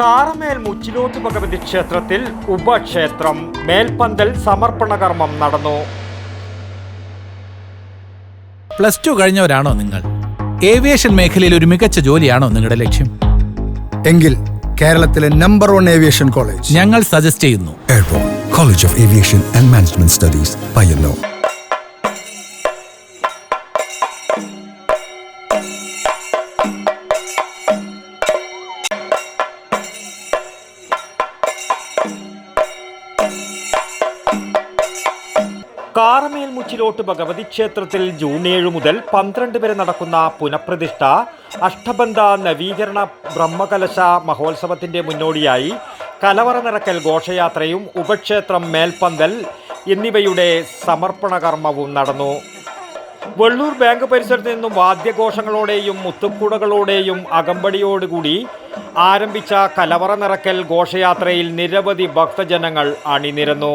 കാറമേൽ മുച്ചിലോത്ത് ഭഗവതി ക്ഷേത്രത്തിൽ ഉപക്ഷേത്രം മേൽപ്പന്തൽ സമർപ്പണ കർമ്മം നടന്നു. പ്ലസ് ടു കഴിഞ്ഞവരാണോ നിങ്ങൾ? ഏവിയേഷൻ മേഖലയിൽ ഒരു മികച്ച ജോലിയാണോ നിങ്ങളുടെ ലക്ഷ്യം? എങ്കിൽ കേരളത്തിലെ നമ്പർ വൺ ഏവിയേഷൻ കോളേജ്. ഞങ്ങൾ സജസ്റ്റ് ചെയ്യുന്നു. College of aviation and management studies Studies, Payyanur. Karamel Muchilot Bhagavathi ക്ഷേത്രത്തിൽ ജൂൺ ഏഴ് മുതൽ പന്ത്രണ്ട് വരെ നടക്കുന്ന പുനഃപ്രതിഷ്ഠ അഷ്ടബന്ധ നവീകരണ ബ്രഹ്മകലശ മഹോത്സവത്തിന്റെ മുന്നോടിയായി കലവറ നിറക്കൽ ഘോഷയാത്രയും ഉപക്ഷേത്രം മേൽപ്പന്തൽ എന്നിവയുടെ സമർപ്പണ കർമ്മവും നടന്നു വെള്ളൂർ ബാങ്ക് പരിസരത്ത് നിന്നും വാദ്യഘോഷങ്ങളോടെയും മുത്തുക്കൂടകളോടെയും അകമ്പടിയോടുകൂടി ആരംഭിച്ച കലവറ നിറക്കൽ ഘോഷയാത്രയിൽ നിരവധി ഭക്തജനങ്ങൾ അണിനിരന്നു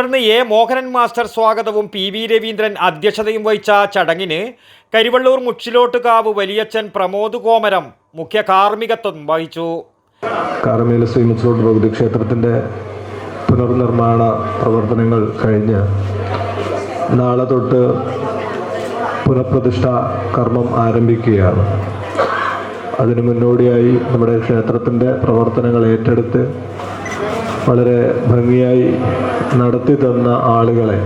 തുടർന്ന് എ മോഹനൻ മാസ്റ്റർ സ്വാഗതവും പി വി രവീന്ദ്രൻ അധ്യക്ഷതയും വഹിച്ച ചടങ്ങിന് കരിവള്ളൂർ മുച്ചിലോട്ടുകാവ് വലിയച്ഛൻ പ്രമോദ് കോമരം മുഖ്യ കാർമ്മികത്വം വഹിച്ചു. കാർമേല ശ്രീ മുച്ചിലോട്ട് ഭഗവതി ക്ഷേത്രത്തിന്റെ പുനർനിർമ്മാണ പ്രവർത്തനങ്ങൾ കഴിഞ്ഞ് നാളെ തൊട്ട് പുനഃപ്രതിഷ്ഠ കർമ്മം ആരംഭിക്കുകയാണ്. അതിനു മുന്നോടിയായി നമ്മുടെ ക്ഷേത്രത്തിന്റെ പ്രവർത്തനങ്ങൾ ഏറ്റെടുത്ത് വളരെ ഭംഗിയായി നടത്തി തന്ന ആളുകളെ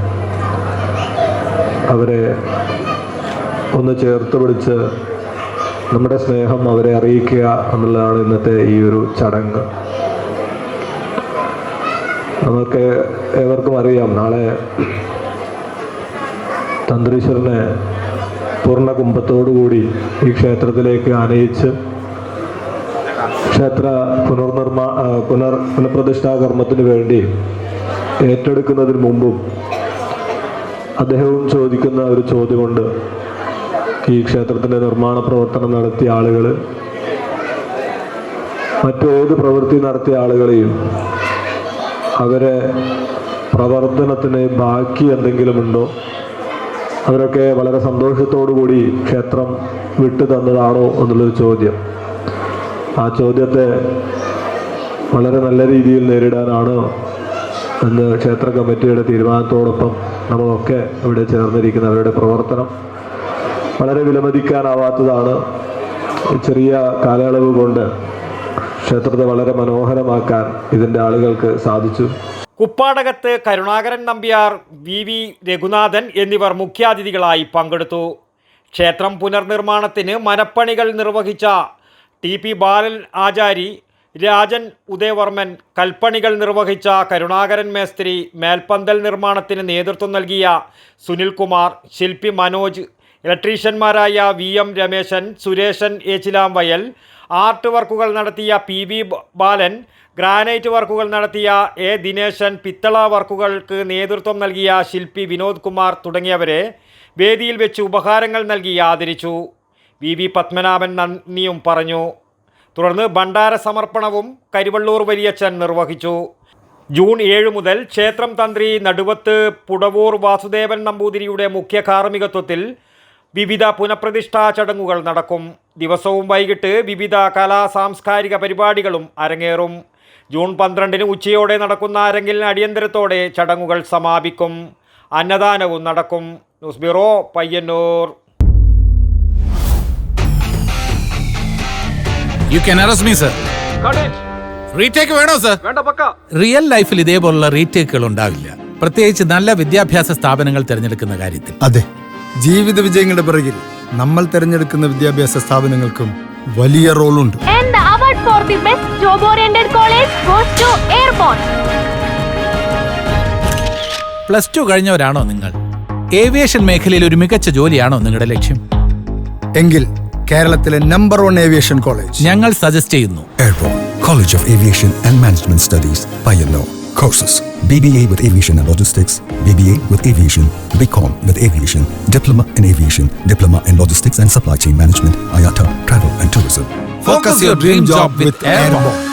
അവരെ ഒന്ന് ചേർത്ത് പിടിച്ച് നമ്മുടെ സ്നേഹം അവരെ അറിയിക്കുക എന്നുള്ളതാണ് ഇന്നത്തെ ഈ ഒരു ചടങ്ങ്. നമുക്ക് ഏവർക്കും അറിയാം നാളെ തന്ത്രീശ്വരനെ പൂർണ കുംഭത്തോടുകൂടി ഈ ക്ഷേത്രത്തിലേക്ക് ആനയിച്ച് ക്ഷേത്ര പുനർനിർമ്മാ പുനർ പുനഃപ്രതിഷ്ഠാ കർമ്മത്തിന് വേണ്ടി ഏറ്റെടുക്കുന്നതിന് മുമ്പും അദ്ദേഹവും ചോദിക്കുന്ന ഒരു ചോദ്യമുണ്ട്. ഈ ക്ഷേത്രത്തിന്റെ നിർമ്മാണ പ്രവർത്തനം നടത്തിയ ആളുകൾ മറ്റേത് പ്രവൃത്തി നടത്തിയ ആളുകളെയും അവരെ പ്രവർത്തനത്തിന് ബാക്കി എന്തെങ്കിലും ഉണ്ടോ? അവരൊക്കെ വളരെ സന്തോഷത്തോടു കൂടി ക്ഷേത്രം വിട്ടു തന്നതാണോ എന്നുള്ളൊരു ചോദ്യം. ആ ചോദ്യത്തെ വളരെ നല്ല രീതിയിൽ നേരിടാനാണ് എന്ന് ക്ഷേത്ര കമ്മിറ്റിയുടെ തീരുമാനത്തോടൊപ്പം നമ്മളൊക്കെ ഇവിടെ ചേർന്നിരിക്കുന്ന അവരുടെ പ്രവർത്തനം. വളരെ വിലമതിക്കാനാവാത്തതാണ് ചെറിയ കാലയളവ് കൊണ്ട് ക്ഷേത്രത്തെ വളരെ മനോഹരമാക്കാൻ ഇതിന്റെ ആളുകൾക്ക് സാധിച്ചു. കുപ്പാടകത്ത് കരുണാകരൻ നമ്പ്യാർ വി വി രഘുനാഥൻ എന്നിവർ മുഖ്യാതിഥികളായി പങ്കെടുത്തു. ക്ഷേത്രം പുനർനിർമ്മാണത്തിന് മനപ്പണികൾ നിർവഹിച്ച ടി പി ബാലൻ ആചാരി രാജൻ ഉദയവർമ്മൻ കൽപ്പണികൾ നിർവഹിച്ച കരുണാകരൻ മേസ്ത്രി മേൽപ്പന്തൽ നിർമ്മാണത്തിന് നേതൃത്വം നൽകിയ സുനിൽകുമാർ ശില്പി Manoj ഇലക്ട്രീഷ്യന്മാരായ V M Rameshan Sureshan Echilam Vayal art വർക്കുകൾ നടത്തിയ പി വി ബാലൻ ഗ്രാനൈറ്റ് വർക്കുകൾ നടത്തിയ എ ദിനേശൻ പിത്തള വർക്കുകൾക്ക് നേതൃത്വം നൽകിയ ശില്പി വിനോദ് കുമാർ തുടങ്ങിയവരെ വേദിയിൽ വെച്ച് ഉപഹാരങ്ങൾ നൽകി ആദരിച്ചു. വി വി പത്മനാഭൻ നന്ദിയും പറഞ്ഞു. തുടർന്ന് ഭണ്ഡാര സമർപ്പണവും കരിവള്ളൂർ വലിയച്ഛൻ നിർവഹിച്ചു. ജൂൺ ഏഴ് മുതൽ ക്ഷേത്രം തന്ത്രി നടുവത്ത് പുടവൂർ വാസുദേവൻ നമ്പൂതിരിയുടെ മുഖ്യ കാർമ്മികത്വത്തിൽ വിവിധ പുനഃപ്രതിഷ്ഠാ ചടങ്ങുകൾ നടക്കും. ദിവസവും വൈകിട്ട് വിവിധ കലാ സാംസ്കാരിക പരിപാടികളും അരങ്ങേറും. ജൂൺ പന്ത്രണ്ടിന് ഉച്ചയോടെ നടക്കുന്ന അരങ്ങിൽ അടിയന്തരത്തോടെ ചടങ്ങുകൾ സമാപിക്കും. അന്നദാനവും നടക്കും. News bureau Payyanur. You can arrest me sir retake വേണോ സർ റിയൽ ലൈഫിൽ ഇതേപോലുള്ള റീടേക്കുകൾ ഉണ്ടാവില്ല. പ്രത്യേകിച്ച് നല്ല വിദ്യാഭ്യാസ സ്ഥാപനങ്ങൾ തിരഞ്ഞെടുക്കുന്ന കാര്യത്തിൽ. അതെ. ജീവിത വിജയങ്ങളുടെ പിറകിൽ നമ്മൾ തിരഞ്ഞെടുക്കുന്ന വിദ്യാഭ്യാസ സ്ഥാപനങ്ങൾക്കും വലിയ റോളുണ്ട്. And the award for the best job oriented college goes to Airborne. Plus two കഴിഞ്ഞവരാണോ നിങ്ങൾ? ഏവിയേഷൻ മേഖലയിൽ ഒരു മികച്ച ജോലിയാണോ നിങ്ങളുടെ ലക്ഷ്യം? എങ്കിൽ കേരളത്തിലെ നമ്പർ വൺ ഏവിയേഷൻ കോളേജ് ഞങ്ങൾ സജസ്റ്റ് ചെയ്യുന്നു Airborne College of Aviation and Management Studies, Payyanur. Courses BBA with Aviation and Logistics, BBA with Aviation, BCom with Aviation, Diploma in Aviation, Diploma in Logistics and Supply Chain Management, IATA, Travel and Tourism. Focus your dream job with Airborne.